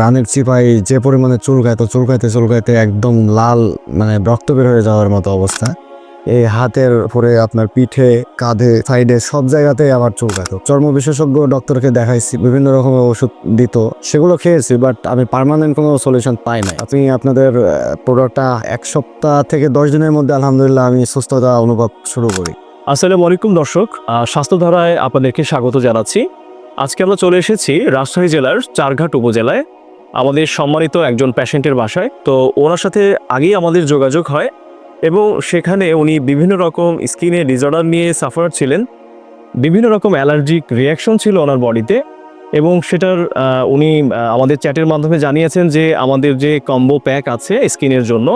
রানের চিপাই যে পরিমাণে চুল খাইতো চুল চুলকাইতো চুলকাইতে চুলকাইতে একদম লাল মানে রক্ত বের হয়ে যাওয়ার মতো অবস্থা। এই হাতের পরে আপনার পিঠে, কাঁধে, সাইডে সব জায়গাতেই আমার চুলকাতো চর্ম বিশেষজ্ঞ ডক্টরকে দেখাইছি, বিভিন্ন রকমের ওষুধ দিত, সেগুলো খেয়েছি বাট আমি পার্মানেন্ট কোনো সলিউশন পাই নাই। আপনি আপনাদের প্রোডাক্টটা এক সপ্তাহ থেকে দশ দিনের মধ্যে আলহামদুলিল্লাহ আমি সুস্থতা অনুভব শুরু করি। আসসালামু আলাইকুম দর্শক স্বাস্থ্যধারায় আপনাদেরকে স্বাগত জানাচ্ছি। আজকে আমরা চলে এসেছি রাজশাহী জেলার চারঘাট উপজেলায়। আমাদের সম্মানিত একজন পেশেন্টের বাসায়। তো ওনার সাথে আগেই আমাদের যোগাযোগ হয় এবং সেখানে উনি বিভিন্ন রকম স্কিনে ডিসঅর্ডার নিয়ে সাফার ছিলেন। বিভিন্ন রকম অ্যালার্জিক রিয়াকশন ছিল ওনার বডিতে এবং সেটার উনি আমাদের চ্যাটের মাধ্যমে জানিয়েছেন যে আমাদের যে কম্বো প্যাক আছে স্কিনের জন্য,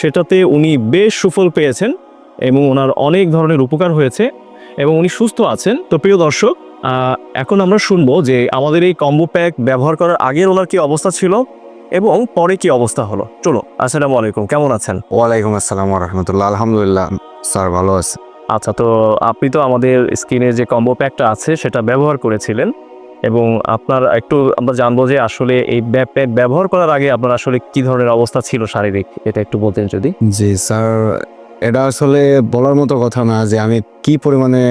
সেটাতে উনি বেশ সুফল পেয়েছেন এবং ওনার অনেক ধরনের উপকার হয়েছে এবং উনি সুস্থ আছেন। তো প্রিয় দর্শক এখন আমরা শুনব যে আমাদের এই কম্বো প্যাক ব্যবহার করার আগের ওনার কি অবস্থা ছিল এবং পরে কি অবস্থা হলো। চলো আসসালামু আলাইকুম কেমন আছেন? ওয়ালাইকুম আসসালাম রহমতুল্লাহ আলহামদুলিল্লাহ স্যার ভালো আছে। আচ্ছা তো আপনি তো আমাদের স্কিনে যে কম্বো প্যাকটা আছে সেটা ব্যবহার করেছিলেন এবং আপনার একটু আমরা জানব যে আসলে এই প্যাক ব্যবহার করার আগে আপনার আসলে কি ধরনের অবস্থা ছিল শারীরিক এটা একটু বলতেন যদি। জি স্যার এটা আসলে বলার মতো কথা না যে আমি কি পরিমাণে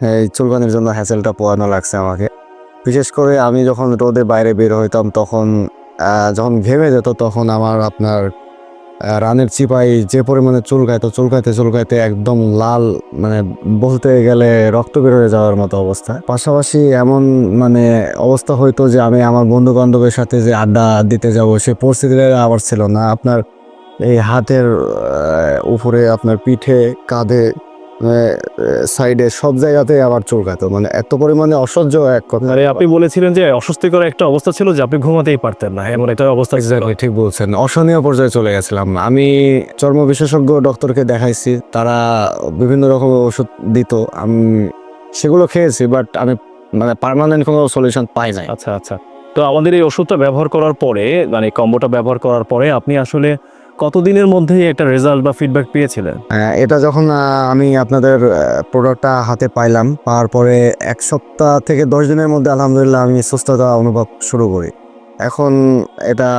এই চুলকানির জন্য হ্যাসেলটা পোয়ানো লাগছে আমাকে। বিশেষ করে আমি যখন রোদে বাইরে বের হইতাম তখন যখন ঘেমে যেত তখন আমার আপনার রানের চিপাই যে পরিমাণে চুলকাইতো, চুলকাইতে চুলকাইতে একদম লাল মানে বলতে গেলে রক্ত বের হয়ে যাওয়ার মতো অবস্থা। পাশাপাশি এমন মানে অবস্থা হইতো যে আমি আমার বন্ধু বান্ধবের সাথে যে আড্ডা দিতে যাব, সে পরিস্থিতিটা আবার ছিল না। আপনার এই হাতের উপরে আপনার পিঠে, কাঁধে সাইডে সব জায়গাতে আবার চুলকাতো। মানে এত পরিমাণে অসহ্য এক কথা। মানে আপনি বলেছিলেন যে অস্বস্তিকর একটা অবস্থা ছিল যে আপনি ঘুমাতেই পারতেন না। এমন একটা অবস্থা ঠিক বলছেন। অসহনীয় পর্যায়ে চলে গেছিলাম। আমি চর্ম বিশেষজ্ঞ ডক্টরকে দেখাইছি। তারা বিভিন্ন রকম ওষুধ দিত। আমি সেগুলো খেয়েছি বাট আমি মানে পার্মানেন্ট কোনো সলিউশন পাই নাই। আচ্ছা আচ্ছা। তো আমাদের এই ওষুধটা ব্যবহার করার পরে মানে কম্বোটা ব্যবহার করার পরে আপনি আসলে কতদিনের মধ্যে একটা রেজাল্ট বা ফিডব্যাক পেয়েছিলেন এটা যখন আমি আপনাদের প্রোডাক্টটা হাতে পাইলাম পাওয়ার পরে এক সপ্তাহ থেকে দশ দিনের মধ্যে আলহামদুলিল্লাহ আমি সুস্থতা অনুভব শুরু করি। এখন এটা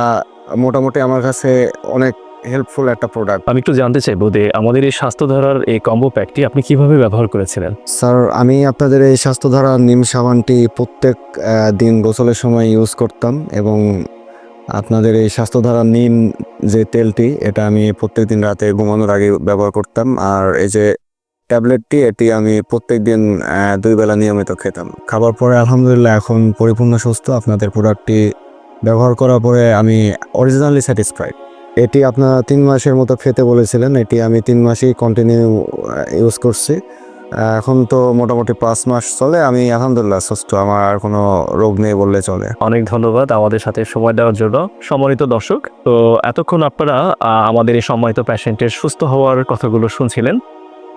মোটামুটি আমার কাছে অনেক হেল্পফুল একটা প্রোডাক্ট আমি একটু জানতে চাইব যে আমাদের এই স্বাস্থ্যধারার এই কম্বো প্যাকটি আপনি কীভাবে ব্যবহার করেছিলেন? স্যার আমি আপনাদের এই স্বাস্থ্যধারা নিম সাবানটি প্রত্যেক দিন গোসলের সময় ইউজ করতাম এবং আপনাদের এই স্বাস্থ্যধারা নিম যে তেলটি, এটা আমি প্রত্যেক দিন রাতে ঘুমানোর আগে ব্যবহার করতাম। আর এই যে ট্যাবলেটটি, এটি আমি প্রত্যেক দিন দুই বেলা নিয়মিত খেতাম। খাবার পরে আলহামদুলিল্লাহ এখন পরিপূর্ণ সুস্থ। আপনাদের প্রোডাক্টটি ব্যবহার করার পরে আমি অরিজিনালি স্যাটিসফাইড এটি আপনারা তিন মাসের মতো খেতে বলেছিলেন। এটি আমি তিন মাসই কন্টিনিউ ইউজ করছি। এখন তো মোটামুটি পাঁচ মাস চলে, আমি আলহামদুলিল্লাহ সুস্থ, আমার কোনো রোগ নেই বললে চলে। অনেক ধন্যবাদ আমাদের সাথে সময় দেওয়ার জন্য। সম্মানিত দর্শক, তো এতক্ষণ আপনারা আমাদের এই সম্মানিত প্যাশেন্টের সুস্থ হওয়ার কথাগুলো শুনছিলেন।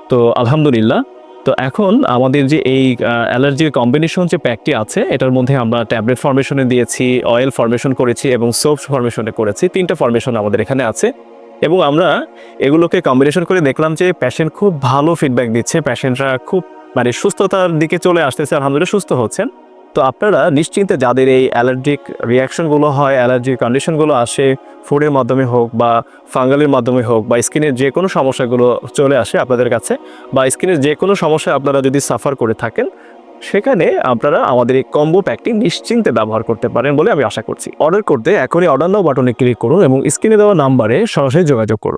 তো আলহামদুলিল্লাহ, তো এখন আমাদের যে এই অ্যালার্জির কম্বিনেশন যে প্যাকটি আছে, এটার মধ্যে আমরা ট্যাবলেট ফর্মেশনে দিয়েছি অয়েল ফর্মেশন করেছি এবং সোপ ফর্মেশনে করেছি, তিনটা ফর্মেশন আমাদের এখানে আছে। এবং আমরা এগুলোকে কম্বিনেশন করে দেখলাম যে প্যাশেন্ট খুব ভালো ফিডব্যাক দিচ্ছে প্যাশেন্টরা খুব মানে সুস্থতার দিকে চলে আসতেছে, আলহামদুলিল্লাহ সুস্থ হচ্ছেন। তো আপনারা নিশ্চিন্তে যাদের এই অ্যালার্জিক রিয়াকশনগুলো হয় অ্যালার্জিক কন্ডিশনগুলো আসে ফুডের মাধ্যমে হোক বা ফাঙ্গালের মাধ্যমে হোক বা স্কিনের যে কোনো সমস্যাগুলো চলে আসে আপনাদের কাছে বা স্কিনের যে কোনো সমস্যা আপনারা যদি সাফার করে থাকেন সেখানে আপনারা আমাদের এই কম্বো প্যাকটি নিশ্চিন্তে ব্যবহার করতে পারেন বলে আমি আশা করছি। অর্ডার করতে এখনই অর্ডার নাও বাটনে ক্লিক করুন এবং স্ক্রিনে দেওয়া নাম্বারে সরাসরি যোগাযোগ করুন।